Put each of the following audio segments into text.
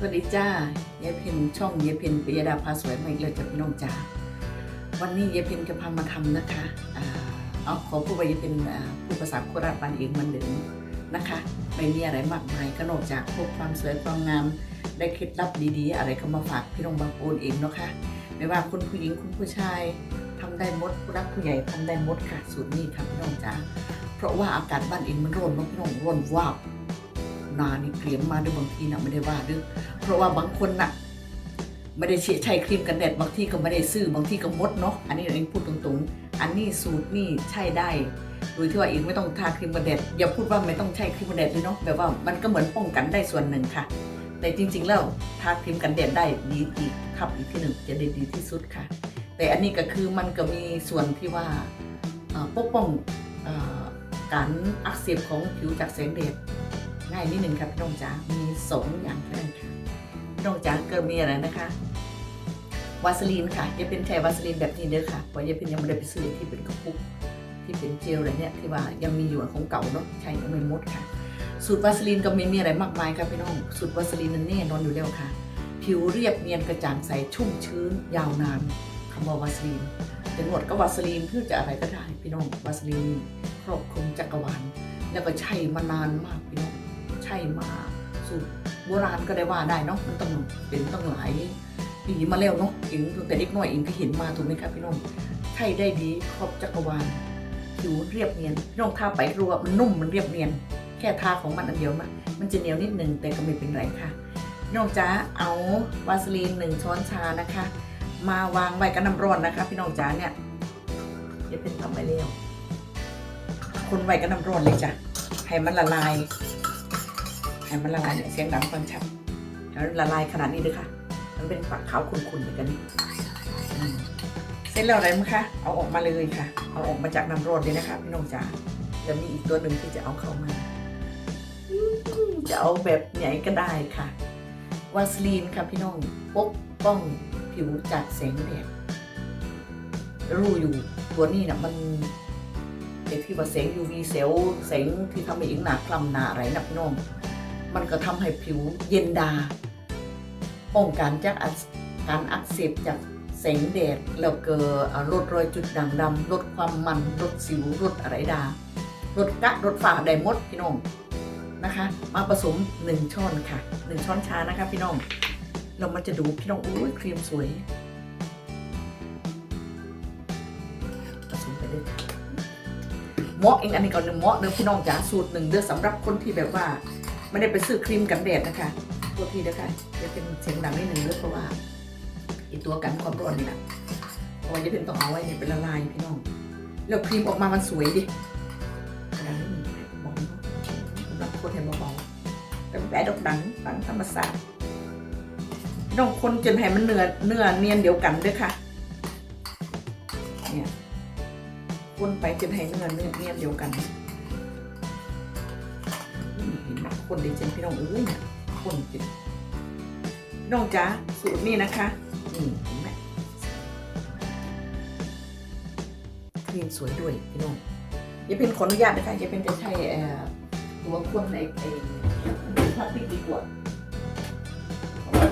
สวัสดีจ้ายายเพนช่องยายเพนปิยดาพาสวยมาอีกแล้วจ้ะพี่น้องจ้าวันนี้ยายเพนจะพามาทำนะคะเอาขอพูดว่ายายเพนผู้ภาษาโคราชบ้านเองมันเดิมนะคะ ไม่มีอะไรมากมายก็นอกจากพวกความสวยความงามได้เคล็ดลับดีๆ อะไรก็มาฝากพี่น้องบางโอนเองเนาะค่ะไม่ว่าคุณผู้หญิงคุณผู้ชายทำได้มดผู้รักผู้ใหญ่ทำได้มดค่ะสูตรนี้ค่ะพี่น้องจ้าเพราะว่าอากาศบ้านเองมันร้อนเนาะพี่น้องร้อนวาบ นานี่เกลียมมาด้วยบางทีนะไม่ได้ว่าด้วยเพราะว่าบางคนน่ะไม่ได้ใช้ครีมกันแดดบางที่ก็ไม่ได้ซื้อบางที่ก็มดเนาะอันนี้เองพูดตรงๆ อันนี้สูตรนี่ใช่ได้โดยที่ว่าเองไม่ต้องทาครีมกันแดดอย่าพูดว่าไม่ต้องใช้ครีมกันแดดเลยเนาะแบบว่ามันก็เหมือนป้องกันได้ส่วนหนึ่งค่ะ แต่จริงๆแล้วทาครีมกันแดดได้ดีอีกทับอีกที่หนึ่งจะได้ดีที่สุดค่ะ แต่อันนี้ก็คือมันก็มีส่วนที่ว่าปกป้องอการอักเสบของผิวจากแสงแดด ง่ายนิดหนึ่งครับพี่น้องจ๋า มีสองอย่างแค่นั้นค่ะพี่น้องจ๋าเกิดมีอะไรนะคะ วาสลีนค่ะ จะเป็นแค่วาสลีนแบบนี้เด้อค่ะเพราะยังเป็นยังไม่ได้ไปซื้อที่เป็นกระปุก ที่เป็นเจลอะไรเนี่ยที่ว่ายังมีอยู่ของเก่าเนาะ ใช้ยังไม่หมดค่ะ สูตรวาสลีนก็ไม่มีอะไรมากมายค่ะพี่น้อง สูตรวาสลีนนั้นแน่นอนอยู่แล้วค่ะ ผิวเรียบเนียนกระจ่างใสชุ่มชื้น ยาวนานคำว่าวาสลีนจะหนวดก็วาสลีนเพื่อจะอะไรก็ได้พี่น้อง วาสลีนครอบคลุมจักรวาลแล้วก็ใช้มานานมากพี่น้อง ใช้มาสูตรโบราณก็ได้ว่าได้เนาะมันต้องเป็นต้องหลายปีมาแล้วเนาะอิงแต่เด็กน้อยอิงก็เห็นมาถูกไหมครับพี่น้องใช่ได้ดีครอบจักรวาลผิวเรียบเนียนพี่น้องทาไปรัวมันนุ่มมันเรียบเนียน แค่ทาของมันอันเดียวมันมันจะเหนียวนิดนึงแต่ก็ไม่เป็นไรค่ะพี่น้องจ้าเอาวาสลีนหนึ่งช้อนชานะคะ มาวางไว้กับน้ำร้อนนะคะ พี่น้องจ้าเนี่ยจะเป็นทำไปเร็วคนไว้กับน้ำร้อนเลยจ้ะให้มันละลาย ให้มันละลายเนี่ยเสียงดังฟังชัดให้มันละลายขนาดนี้เลยค่ะ มันเป็นฝักขาวขุ่นๆอย่างนี้อืมเสร็จแล้วอะไรมั้งคะเอาออกมาเลยค่ะ เอาออกมาจากน้ำร้อนเลยนะคะพี่น้องจ๋าจะมีอีกตัวหนึ่งที่จะเอาเข้ามาจะเอาแบบไหนก็ได้ค่ะวาสลีนค่ะพี่น้องปกป้องผิวจากแสงแดดรู้อยู่ตัวนี้นะมันไอที่ว่าแสง UV เซลล์แสงที่ทำให้อิงหนาคล้ำหนาอะไรนะพี่น้อง มันก็ทำให้ผิวเย็นดา ป้องกันจากการอักเสบจากแสงแดด แล้วก็อ่าลดรอยจุดด่างดำลดความมันลดสิวลดอะไรดาลดกะลดฝ่าไดมดพี่น้องนะคะ มาผสม 1 ช้อนค่ะ1ช้อนชานะคะพี่น้องเรามันจะดูพี่น้องอุ้ยครีมสวยผสมไปเลยค่ะเหมาะเองอันนี้ก่อนหนึ่งเหมาะเด้อพี่น้องจ๋าสูตรหนึ่งเด้อสำหรับคนที่แบบว่า ไม่ได้ไปซื้อครีมกันแดดนะคะตัวทีนะคะจะเป็นเสียงดังนิดหนึ่งเด้อเพราะว่าไอตัวกันความร้อนนี่นะเพราะว่าจะเป็นต้องเอาไว้เนี่ยเป็นละลายพี่น้อง แล้วครีมออกมามันสวยดิบอกเนาะสำหรับคนเห็นเบาๆแต่แปะดอกดังดังธรรมศาสตร์น้องคนจนให้มันเนื้อเนื้อเนียนเดียวกันเด้วยค่ะ เนี่ยคนไปจนให้เนื้อเนื้อเนียนเดียวกัน คนดีเจนพี่น้องเอ้ยเนี่ยคนจริงพี่น้องจ๋าสูตรนี้นะคะนี่เห็นไหมครีมสวยด้วยพี่น้องอย่าเป็นขออนุญาตนะคะอย่าเป็นจะใช้เอ่อตัวคนในไอ้พลาสติกดีกว่า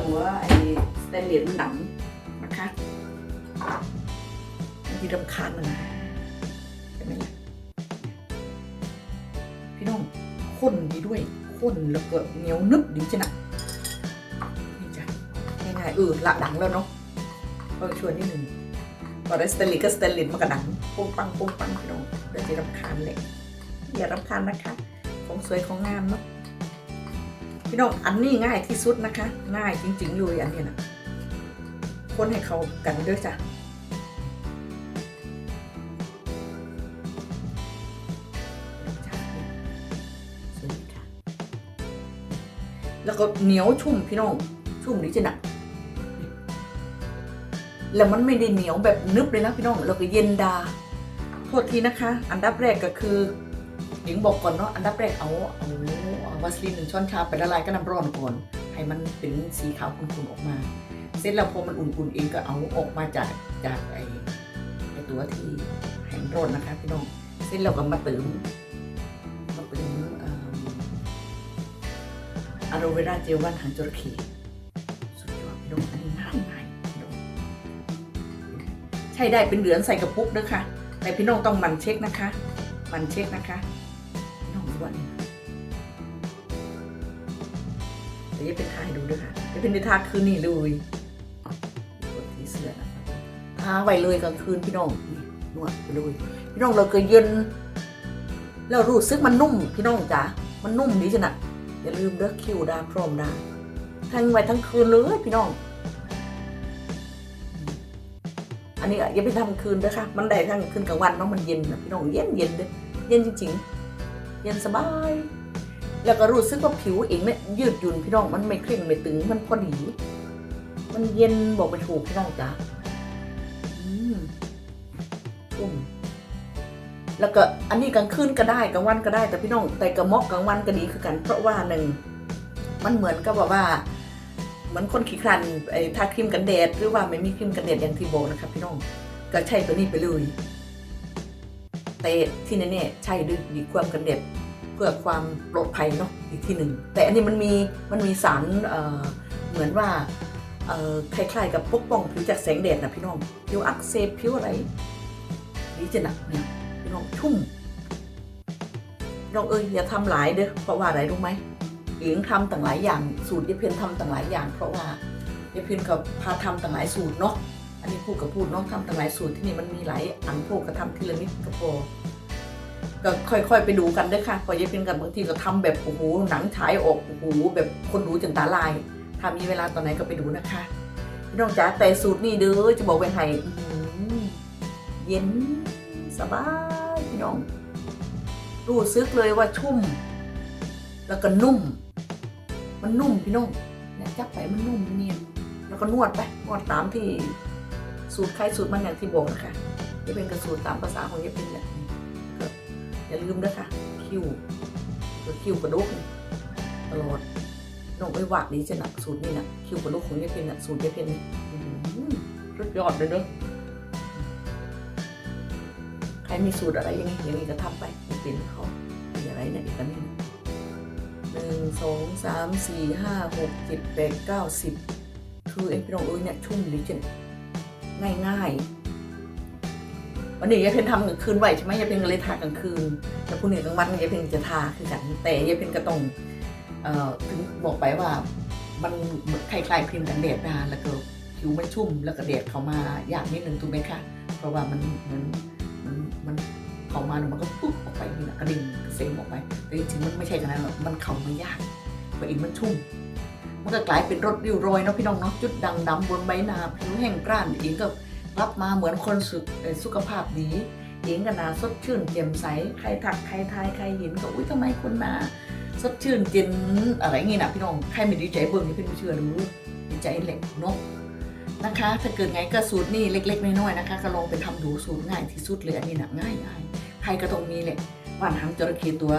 ตัวไอ้สแตนเลสมันหนังนะคะมันมีรำคาญมันนะเห็นไหมล่ะพี่น้องข้นดีด้วย ข้นแล้วก็เหนียวนึบดีจ้ะนะนี่จ้ะง่ายๆเออละดังแล้วเนาะเออชวนนิดหนึ่งพอได้สเตนลิสก็สเตนลิสมันก็ดังปุ้งปังปุ้งปังพี่น้องเดี๋ยวจะรำคาญเลยอย่ารำคาญนะคะ ของสวยของงามเนาะพี่น้องอันนี้ง่ายที่สุดนะคะ ง่ายจริง ๆ เลยอันนี้นะคนให้เขากันด้วยจ้ะ แล้วก็เหนียวชุ่มพี่น้อง ชุ่มดีจังนะแล้วมันไม่ได้เหนียวแบบนึบเลยนะพี่น้องแล้วก็เย็นดา โทษทีนะคะ อันดับแรกก็คือหญิงบอกก่อนเนาะอันดับแรกเอาเอาเอาวาสลีนหนึ่งช้อนชาไปละลายก็น้ำร้อนก่อนให้มันเป็นสีขาวขุ่นๆออกมา เสร็จแล้วพอมันอุ่นๆเองก็เอาออกมาจากจากไอไอตัวที่แห้งร้อนนะคะพี่น้อง เสร็จแล้วก็มาเติม โรเวราเจลวัานหางจระเข้สุดยอดดมง่ายง่าไดมใช่ได้เป็นเหลืองใส่กระปุกนะคะ แต่พี่น้องต้องมันเช็คนะคะ มันเช็คนะคะน้องรู้ว่าเนี่ยเดี๋ยวเป็นทายดูด้วยค่ะจะเป็นในทาคืนนี่เลยกดทีเสื้อนะทาไว้เลยกลางคืนพี่น้องนวดไปเลยพี่น้องเราเคยเย็นแล้วรู้สึกมันนุ่มพี่น้องจ๋ามันนุ่มดีจังนะ อย่าลืมเด้อคิวดาพรมดาทั้งไว้ทั้งคืนเลยพี่น้อง อันนี้อย่าไปทำคืนนะคะมันได้ทั้งคืนกลางวันเนาะมันเย็นนะพี่น้องเย็นเย็นเด้อเย็นจริง ๆ เย็นสบาย แล้วก็รู้สึกว่าผิวเองเนี่ยยืดหยุ่นพี่น้องมันไม่เคร่งไม่ตึงมันพอดี มันเย็นบอกไปถูกพี่น้องจ้ะอืมอุ้ม แล้วก็อันนี้กลางคืนก็ได้กลางวันก็ได้แต่พี่น้องแต่กระมอกกลางวันก็ดีคือกัน เพราะว่าหนึ่งมันเหมือนกับแบบว่าเหมือนคนขี้ครันไอ้ทาครีมกันแดดหรือว่าไม่มีครีมกันแดดอย่างที่บอกนะครับพี่น้องก็ใช้ตัวนี้ไปเลยแต่ที่แน่ๆใช้ด้วยดีความกันแดดเพื่อความปลอดภัยเนาะอีกที่หนึ่งแต่อันนี้มันมีมันมีสารเเหมือนว่าคล้ายๆกับปกป้องผิวจากแสงแดดนะพี่น้องผิวอักเสบผิวอะไรดีจะหนักเนี่ย น้องชุ่มน้องเอ้ยอย่าทำหลายเด้อเพราะว่าอะไรรู้ไหมหญิงทำต่างหลายอย่างสูตรยายเพนทำต่างหลายอย่าง เพราะว่ายายเพนกับพาทำต่างหลายสูตรเนาะอันนี้พูดกับพูดเนาะทำต่างหลายสูตรที่นี่มันมีหลายอันพวกก็ทำทีละนิดก็พอก็ค่อย ๆ ไปดูกันเด้วยค่ะพอยายเพนกับบางทีก็ทำแบบโอ้โหหนังฉายออกโอ้โหแบบคนดูจนตาลายถ้ามีเวลาตอนไหนก็ไปดูนะคะพี่น้องจ๋าแต่สูตรนี่เด้อจะบอกไว้ให้เย็นสบาย พี่น้อง รู้ซึกเลยว่าชุ่ม แล้วก็นุ่ม มันนุ่มพี่น้องเนี่ยจับไปมันนุ่มเนียนแล้วก็นวดไปนวดตามที่สูตรใครสูตรมันอย่างที่บอกนะคะนี่เป็นกระสูตรตามภาษาของยายเป็นแบบนี้ก็อย่าลืมนะคะคิวตัวคิวกระดูกตลอดน้องไอ้หวากดีจะหนักสูตรนี่นะคิวกระดูกของยายเป็นน่ะสูตรยายเป็นนี่สุดยอดเลยเด้อ มีสูตรอะไรย่างนี้อย่างนี้ก็ทำไปมันเป็นเขามีอะไรเนี่ยอีกอันนี้นะหนึ่งสองสามสี่ห้าหกเจ็ดแปดเก้าสิบคือเอ็มพี่น้องเอ้ยเนี่ยชุ่มดิจินง่ายง่ายวันนี้ยายเพนทำกลางคืนไหวใช่ไหมยายเพนก็เลยทากลางคืนแต่พรุ่งนี้กลางวันยายเพนจะทาคือกันแต่ยายเพนก็ต้องเอ่อถึงบอกไปว่ามันคล้ายๆครีมกันแดดนะแล้วก็ผิวมันชุ่มแล้วก็แดดเข้ามาอยากนิดนึงถูกไหมคะเพราะว่ามันเหมัน มันมันเข้ามาแล้วมันก็ปุ๊บออกไปนี่นะกระดิ่งกระเซ็งออกไป แต่จริงๆมันไม่ใช่กันนั้นหรอกมันเข้ามายากเพราะอีกมันชุ่ม มันก็กลายเป็นรถริ้วรอยเนาะพี่น้องเนาะจุดดังดำบนใบหน้าผิวแห้งกร้านอีกก็รับมาเหมือนคนสุขเอ่อสุขภาพดีเองก็หนาสดชื่นแจ่มใสใครทักใครทายใครเห็นก็อุ้ยทำไมคนหนาสดชื่นเจนอะไรเงี้ยนะพี่น้องใครไม่ดีใจเบิ่งนี่เป็นเชื่อหรือดีใจแหละเนาะ นะคะถ้าเกิดไงก็สูตรนี่เล็ก ๆน้อยๆนะคะ ก็ลองไปทำดูสูตรง่ายที่สุดเลยอันนี้นะง่ายๆใครก็ต้องมีแหละบ้านหางจระเข้ตัว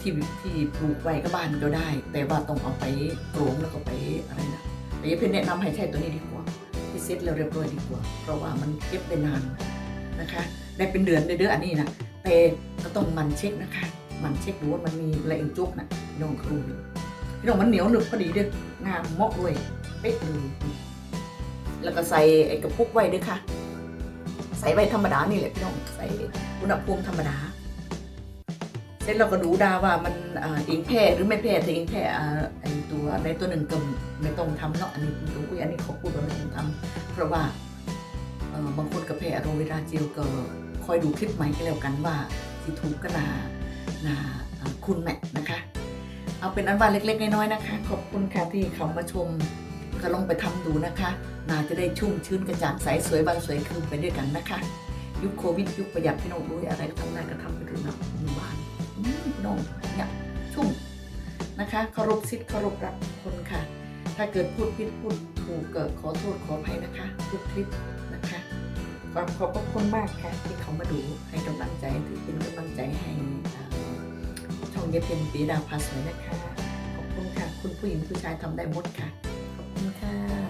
ที่ที่ปลูกไว้ก็บ้านก็ได้ แต่ว่าต้องเอาไปโกรงแล้วก็ไปอะไรนะแต่ยายเพนแนะนำให้ใช้ตัวนี้ดีกว่า ที่เซ็ตแล้วเรียบร้อยดีกว่า เพราะว่ามันเก็บได้นานนะคะ ได้เป็นเดือนเลยเด้อนอันนี้นะแต่ก็ต้องมันเช็คนะคะ มันเช็คดูว่ามันมีอะไรจุกนะพี่น้องครูพี่น้องมันเหนียวหนึบพอดีเด้องามเหมาะด้วย เป๊ะเลยแล้วก็ใส่ไอ้กระปุกไว้ด้วยค่ะ ใส่ไว้ธรรมดานี่แหละพี่น้องใส่อุณหภูมิธรรมดา เสร็จเราก็ดูดาว่ามันเองแพ้หรือไม่แพ้ถ้าเองแพ้ไอตัวในตัวหนึ่งก็ไม่ต้องทำเนาะอันนี้คุณต้องอุ้ยอันนี้เขาพูดว่าไม่ต้องทำเพราะว่าบางคนกับแพ้อโรเวราเจลก็คอยดูคลิปใหม่ก็แล้วกันว่าที่ถูกก็นานาอ่าคุณแม่นะคะ เอาเป็นอันว่าเล็กๆน้อยๆนะคะ ขอบคุณค่ะที่เขามาชม ก็ลองไปทำดูนะคะนาจะได้ชุ่มชื้นกระจ่างใสสวยบานสวยคืนไปด้วยกันนะคะ ยุคโควิดยุคประหยัดพี่น้องรู้อะไรทำได้ก็ทำไปเถอะเนาะอยู่บ้านอืมพี่น้องเนี่ยชุ่มนะคะเคารพสิทธิ์เคารพรักคนค่ะ ถ้าเกิดพูดผิดพูดถูกเกิดขอโทษขออภัยนะคะ ทุกคลิปนะคะขอบขอบพระคุณมากค่ะที่เขามาดูให้กำลังใจที่เป็นกำลังใจให้ช่องเยเพนปีดาวพาสวยนะคะขอบคุณค่ะ คุณผู้หญิงผู้ชายทำได้หมดค่ะ ค่ะ